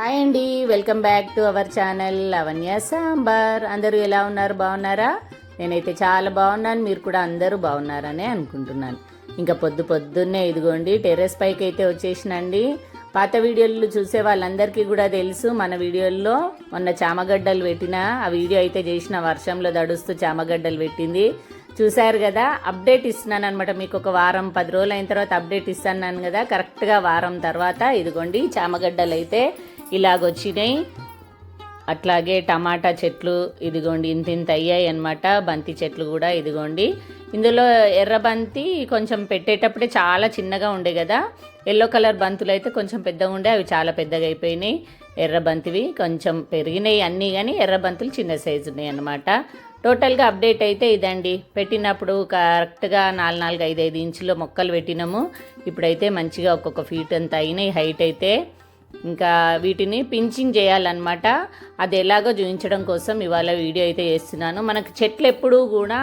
Hi అండి welcome back to our channel Lavanya sambar. అందరూ ఎలా ఉన్నారు? బాగున్నారా? నేనైతే చాలా బాగున్నాను మీరు కూడా అందరూ బాగున్నారని అనుకుంటున్నాను. ఇంకా పొద్దు పొద్దున్నే ఇదిగోండి టెర్రస్ పైకి అయితే వచ్చేసినండి. పాత వీడియోలు చూసే వాళ్ళందరికీ కూడా తెలుసు మన వీడియోల్లో మొన్న చామగడ్డలు పెట్టిన ఆ వీడియో అయితే చేసిన వర్షంలో దడుస్తూ చామగడ్డలు పెట్టింది. చూశారు కదా అప్డేట్ ఇస్తున్నాను అనమాట మీకు ఒక వారం పది రోజులు అయిన తర్వాత అప్డేట్ ఇస్తున్నాను కదా కరెక్ట్గా వారం తర్వాత ఇదిగోండి చామగడ్డలు అయితే ఇలాగొచ్చినాయి. అట్లాగే టమాటా చెట్లు ఇదిగోండి ఇంత ఇంత అయ్యాయి అనమాట బంతి చెట్లు కూడా ఇదిగోండి. ఇందులో ఎర్ర బంతి కొంచెం పెట్టేటప్పుడే చాలా చిన్నగా ఉండే కదా. ఎల్లో కలర్ బంతులు అయితే కొంచెం పెద్దగా ఉండే అవి చాలా పెద్దగా అయిపోయినాయి. ఎర్ర బంతివి కొంచెం పెరిగినాయి అన్నీ కానీ ఎర్ర బంతులు చిన్న సైజు ఉన్నాయి అనమాట టోటల్గా అప్డేట్ అయితే ఇదండి. పెట్టినప్పుడు కరెక్ట్గా నాలుగు నాలుగు ఐదు ఐదు ఇంచుల మొక్కలు పెట్టినాము. ఇప్పుడైతే మంచిగా ఒక్కొక్క ఫీట్ అంత అయినాయి హైట్ అయితే. ఇంకా వీటిని పించింగ్ చేయాలన్నమాట. అది ఎలాగో చూపించడం కోసం ఇవాళ వీడియో అయితే చేస్తున్నాను. మనకు చెట్లు ఎప్పుడూ కూడా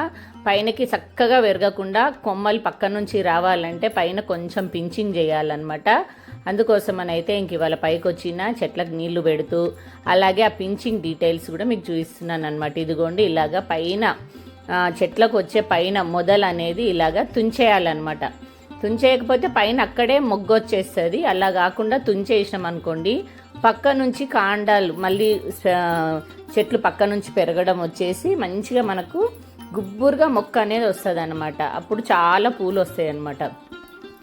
పైనకి చక్కగా పెరగకుండా కొమ్మలు పక్క నుంచి రావాలంటే పైన కొంచెం పించింగ్ చేయాలన్నమాట. అందుకోసం అని అయితే ఇంక ఇవాళ పైకి వచ్చిన చెట్లకు నీళ్ళు పెడుతూ అలాగే ఆ పించింగ్ డీటెయిల్స్ కూడా మీకు చూపిస్తున్నాను అనమాట ఇదిగోండి ఇలాగా పైన చెట్లకు వచ్చే పైన మొదలు అనేది ఇలాగా తుంచేయాలన్నమాట. తుంచేయకపోతే పైన అక్కడే మొగ్గు వచ్చేస్తుంది అలా కాకుండా తుంచేసినాం అనుకోండి పక్క నుంచి కాండాలు మళ్ళీ చెట్లు పక్క నుంచి పెరగడం వచ్చేసి మంచిగా మనకు గుబ్బురుగా మొక్క అనేది వస్తుంది అనమాట అప్పుడు చాలా పూలు వస్తాయి అనమాట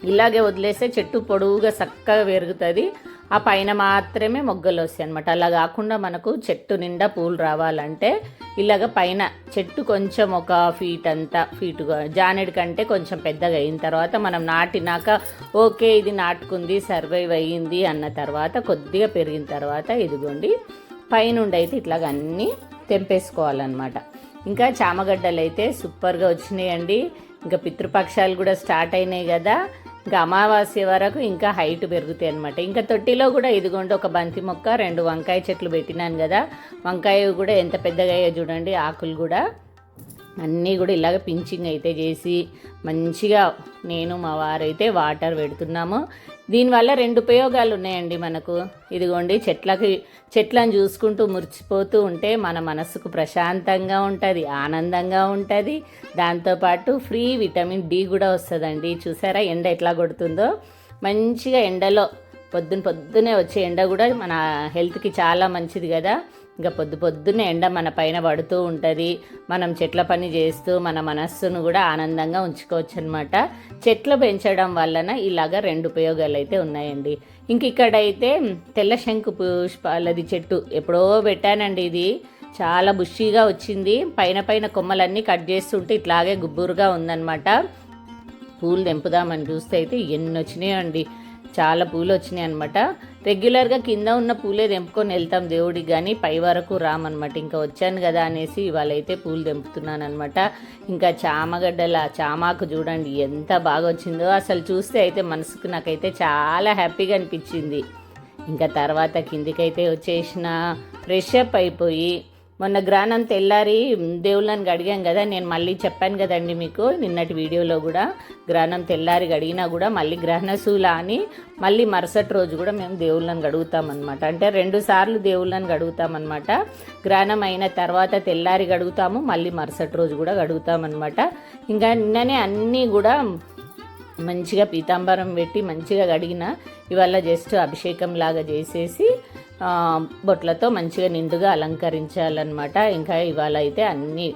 ఇలాగే వదిలేస్తే చెట్టు పొడవుగా చక్కగా పెరుగుతుంది. ఆ పైన మాత్రమే మొగ్గలు వస్తాయి అనమాట అలా కాకుండా మనకు చెట్టు నిండా పూలు రావాలంటే ఇలాగ పైన చెట్టు కొంచెం ఒక ఫీట్ అంతా ఫీటుగా జానెడి కంటే కొంచెం పెద్దగా అయిన తర్వాత మనం నాటినాక ఓకే ఇది నాటుకుంది సర్వైవ్ అయ్యింది అన్న తర్వాత కొద్దిగా పెరిగిన తర్వాత ఇదిగోండి పైనుండి అయితే ఇట్లాగ అన్నీ తెంపేసుకోవాలన్నమాట. ఇంకా చామగడ్డలు అయితే సూపర్గా వచ్చినాయండి. ఇంకా పితృపక్షాలు కూడా స్టార్ట్ అయినాయి కదా. ఇంకా అమావాస్య వరకు ఇంకా హైట్ పెరుగుతాయి అనమాట ఇంకా తొట్టిలో కూడా ఇదిగోండి ఒక బంతి మొక్క రెండు వంకాయ చెట్లు పెట్టినాను కదా. వంకాయ కూడా ఎంత పెద్దగా అయ్యాయో చూడండి ఆకులు కూడా అన్నీ కూడా ఇలాగ పించింగ్ అయితే చేసి మంచిగా నేను మా వారైతే వాటర్ పెడుతున్నాము. దీనివల్ల రెండు ఉపయోగాలు ఉన్నాయండి మనకు. ఇదిగోండి చెట్లకి చెట్లను చూసుకుంటూ మురిచిపోతూ ఉంటే మన మనసుకు ప్రశాంతంగా ఉంటుంది ఆనందంగా ఉంటుంది. దాంతోపాటు ఫ్రీ విటమిన్ డి కూడా వస్తుందండి. చూసారా ఎండ ఎట్లా కొడుతుందో? మంచిగా ఎండలో పొద్దున పొద్దునే వచ్చే ఎండ కూడా మన హెల్త్కి చాలా మంచిది కదా. ఇంకా పొద్దు పొద్దున్నే ఎండ మన పైన పడుతూ ఉంటుంది. మనం చెట్ల పని చేస్తూ మన మనస్సును కూడా ఆనందంగా ఉంచుకోవచ్చు అనమాట చెట్లు పెంచడం వలన ఇలాగ రెండు ఉపయోగాలు అయితే ఉన్నాయండి. ఇంక ఇక్కడైతే తెల్ల శంకు పుష్పాలది చెట్టు ఎప్పుడో పెట్టానండి ఇది. చాలా బుషీగా వచ్చింది. పైన పైన కొమ్మలన్నీ కట్ చేస్తుంటే ఇట్లాగే గుబ్బురుగా ఉందన్నమాట. పూలు తెంపుదామని చూస్తే అయితే ఎన్ని వచ్చినాయండి. చాలా పూలు వచ్చినాయి అనమాట రెగ్యులర్గా కింద ఉన్న పూలే తెంపుకొని వెళ్తాం దేవుడికి కానీ పై వరకు రామన్నమాట. ఇంకా వచ్చాను కదా అనేసి ఇవాళ అయితే పూలు తెంపుతున్నాను అనమాట ఇంకా చామగడ్డల చామాకు చూడండి ఎంత బాగా వచ్చిందో. అసలు చూస్తే అయితే మనసుకు నాకైతే చాలా హ్యాపీగా అనిపించింది. ఇంకా తర్వాత కిందికైతే వచ్చేసిన ఫ్రెష్ అప్ అయిపోయి మొన్న గ్రానం తెల్లారి దేవుళ్ళని గడిగాం కదా నేను మళ్ళీ చెప్పాను కదండి మీకు నిన్నటి వీడియోలో కూడా గ్రహణం తెల్లారి గడిగినా కూడా మళ్ళీ గ్రహణశూల అని మళ్ళీ మరుసటి రోజు కూడా మేము దేవుళ్ళని గడుగుతామన్నమాట అంటే రెండు సార్లు దేవుళ్ళని గడుగుతామన్నమాట గ్రహణం అయిన తర్వాత తెల్లారి గడుగుతాము మళ్ళీ మరుసటి రోజు కూడా గడుగుతామన్నమాట ఇంకా నిన్ననే అన్నీ కూడా మంచిగా పీతాంబరం పెట్టి మంచిగా కడిగిన ఇవాళ జస్ట్ అభిషేకం లాగా చేసేసి బొట్లతో మంచిగా నిండుగా అలంకరించాలన్నమాట. ఇంకా ఇవాళ అయితే అన్నీ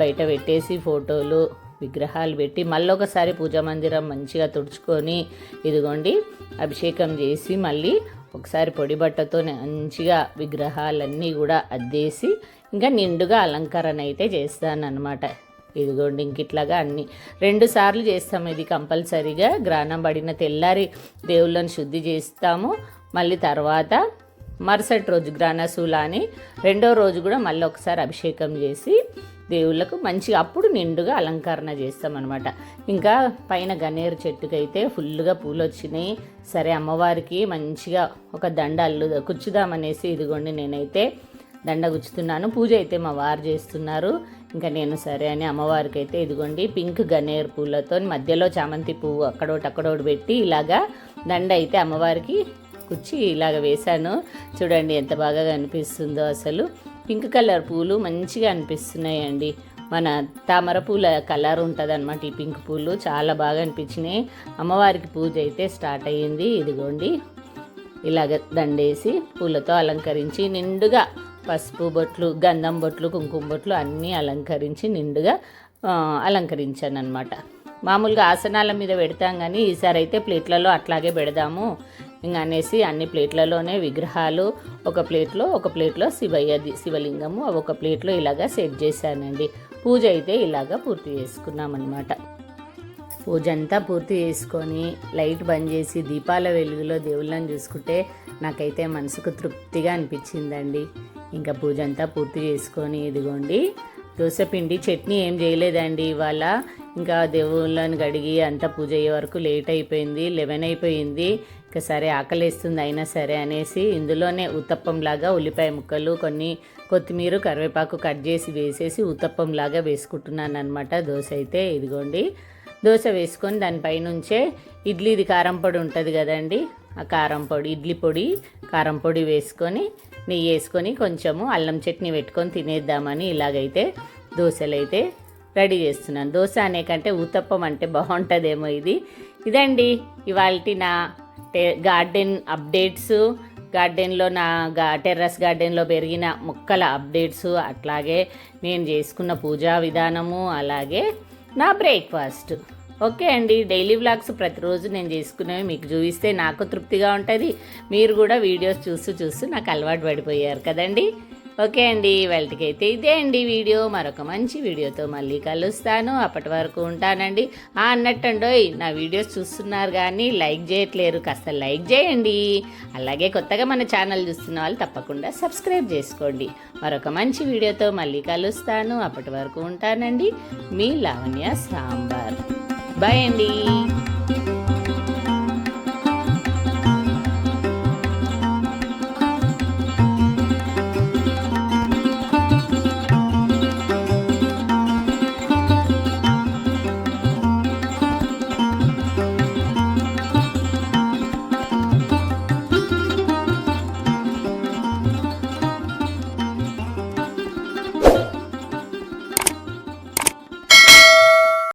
బయట పెట్టేసి ఫోటోలు విగ్రహాలు పెట్టి మళ్ళీ ఒకసారి పూజా మందిరం మంచిగా తుడుచుకొని ఇదిగోండి అభిషేకం చేసి మళ్ళీ ఒకసారి పొడి బట్టతో మంచిగా విగ్రహాలన్నీ కూడా అద్దేసి ఇంకా నిండుగా అలంకరణ అయితే చేస్తానన్నమాట. ఇదిగోండి ఇంకిట్లాగా అన్ని రెండు సార్లు చేస్తాము ఇది కంపల్సరీగా. గ్రాణం పడిన తెల్లారి దేవుళ్ళని శుద్ధి చేస్తాము. మళ్ళీ తర్వాత మరుసటి రోజు గ్రానసూల అని రెండో రోజు కూడా మళ్ళీ ఒకసారి అభిషేకం చేసి దేవుళ్ళకు మంచిగా అప్పుడు నిండుగా అలంకరణ చేస్తామన్నమాట. ఇంకా పైన గన్నేరు చెట్టుకైతే ఫుల్గా పూలు వచ్చినాయి సరే అమ్మవారికి మంచిగా ఒక దండ అల్లు కుచ్చుదామనేసి ఇదిగోండి నేనైతే దండ గుచ్చుతున్నాను. పూజ అయితే మా వారు చేస్తున్నారు. ఇంకా నేను సరే అని అమ్మవారికి అయితే ఇదిగోండి పింక్ గన్నేరు పూలతో మధ్యలో చామంతి పువ్వు అక్కడోటి అక్కడోటి పెట్టి ఇలాగా దండ అయితే అమ్మవారికి తీసుకొచ్చి ఇలాగ వేశాను. చూడండి ఎంత బాగా కనిపిస్తుందో అసలు. పింక్ కలర్ పూలు మంచిగా అనిపిస్తున్నాయండి. మన తామర పూల కలర్ ఉంటుంది అనమాట ఈ పింక్ పూలు. చాలా బాగా అనిపించినాయి. అమ్మవారికి పూజ అయితే స్టార్ట్ అయ్యింది. ఇదిగోండి. ఇలాగ దండేసి పూలతో అలంకరించి నిండుగా పసుపు బొట్లు గంధం బొట్లు కుంకుమ బొట్లు అన్నీ అలంకరించి నిండుగా అలంకరించాను అనమాట మామూలుగా ఆసనాల మీద పెడతాం కానీ ఈసారి అయితే ప్లేట్లలో అట్లాగే పెడదాము. ఇంకా అనేసి అన్ని ప్లేట్లలోనే విగ్రహాలు ఒక ప్లేట్లో ఒక ప్లేట్లో శివయ్యది శివలింగము అవి ఒక ప్లేట్లో ఇలాగా సెట్ చేశానండి. పూజ అయితే ఇలాగా పూర్తి చేసుకున్నాం అనమాట పూజ అంతా పూర్తి చేసుకొని లైట్ బంద్ చేసి దీపాల వెలుగులో దేవుళ్ళని చూసుకుంటే నాకైతే మనసుకు తృప్తిగా అనిపించిందండి. ఇంకా పూజ అంతా పూర్తి చేసుకొని ఇదిగోండి దోశపిండి చట్నీ ఏం చేయలేదండి ఇవాళ. ఇంకా దేవుళ్ళని గడిగి అంతా పూజ అయ్యే వరకు లేట్ అయిపోయింది లెవెన్ అయిపోయింది. ఇంకా సరే ఆకలిస్తుంది అయినా సరే అనేసి ఇందులోనే ఉత్తప్పంలాగా ఉల్లిపాయ ముక్కలు కొన్ని కొత్తిమీర కరివేపాకు కట్ చేసి వేసేసి ఉత్తప్పంలాగా వేసుకుంటున్నాను అనమాట దోశ అయితే. ఇదిగోండి. దోశ వేసుకొని దానిపైనుంచే ఇడ్లీది కారం పొడి ఉంటుంది కదండి. ఆ కారం పొడి ఇడ్లీ పొడి కారం పొడి వేసుకొని నెయ్యి వేసుకొని కొంచెము అల్లం చట్నీ పెట్టుకొని తినేద్దామని ఇలాగైతే దోశలు అయితే రెడీ చేస్తున్నాను. దోశ అనే కంటే ఊతప్పం అంటే బాగుంటుందేమో ఇది. ఇదండి ఇవాళ నా గార్డెన్ అప్డేట్స్ గార్డెన్లో నా గా టెర్రస్ గార్డెన్లో పెరిగిన మొక్కల అప్డేట్స్ అట్లాగే నేను చేసుకున్న పూజా విధానము అలాగే నా బ్రేక్ఫాస్ట్. ఓకే అండి డైలీ వ్లాగ్స్ ప్రతిరోజు నేను చేసుకునేవి మీకు చూపిస్తే నాకు తృప్తిగా ఉంటుంది. మీరు కూడా వీడియోస్ చూస్తూ చూస్తూ నాకు అలవాటు పడిపోయారు కదండి. ఓకే అండి వాళ్ళకైతే ఇదే అండి వీడియో. మరొక మంచి వీడియోతో మళ్ళీ కలుస్తాను. అప్పటి వరకు ఉంటానండి. ఆ, అన్నట్టండోయ్ నా వీడియోస్ చూస్తున్నారు కానీ లైక్ చేయట్లేరు. కాస్త లైక్ చేయండి. అలాగే కొత్తగా మన ఛానల్ చూస్తున్న వాళ్ళు తప్పకుండా సబ్స్క్రైబ్ చేసుకోండి. మరొక మంచి వీడియోతో మళ్ళీ కలుస్తాను. అప్పటి వరకు ఉంటానండి. మీ లావణ్య సాంబార్. బాయ్ అండి.